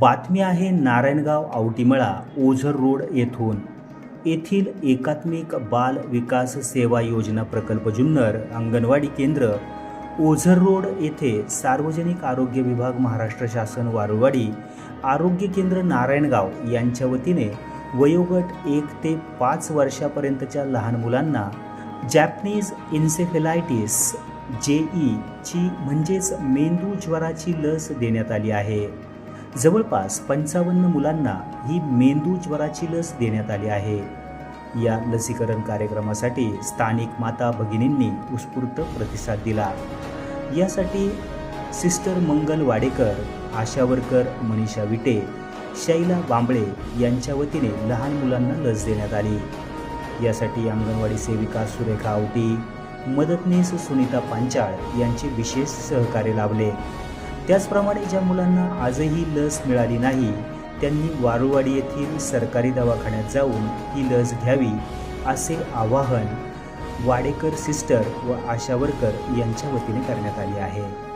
बातमी आहे नारायणगाव आवटीमळा ओझर रोड येथून. येथील एकात्मिक बाल विकास सेवा योजना प्रकल्प जुन्नर अंगणवाडी केंद्र ओझर रोड येथे सार्वजनिक आरोग्य विभाग महाराष्ट्र शासन वारुवाडी आरोग्य केंद्र नारायणगाव यांच्या वतीने वयोगट एक ते पाच वर्षापर्यंतच्या लहान मुलांना जॅपनीज इन्सेफेलायटिस जे ईची म्हणजेच मेंदू ज्वराची लस देण्यात आली आहे. जवळपास पंचावन्न मुलांना ही मेंदू ज्वराची लस देण्यात आली आहे. या लसीकरण कार्यक्रमासाठी स्थानिक माता भगिनींनी उत्स्फूर्त प्रतिसाद दिला. यासाठी sister Mangal Wadekar ASHA worker Manisha Vite Shaila Bambale यांच्या वतीने लहान मुलांना लस देण्यात आली. यासाठी अंगणवाडी सेविका सुरेखा आवटी मदतनीस सुनीता पांचाळ यांचे विशेष सहकार्य लाभले. त्याचप्रमाणे ज्या मुलांना आजही लस मिळाली नाही त्यांनी वारुवाडी येथील सरकारी दवाखान्यात जाऊन ही लस घ्यावी असे आवाहन वाडेकर सिस्टर व आशा वर्कर यांच्या वतीने करण्यात आले आहे.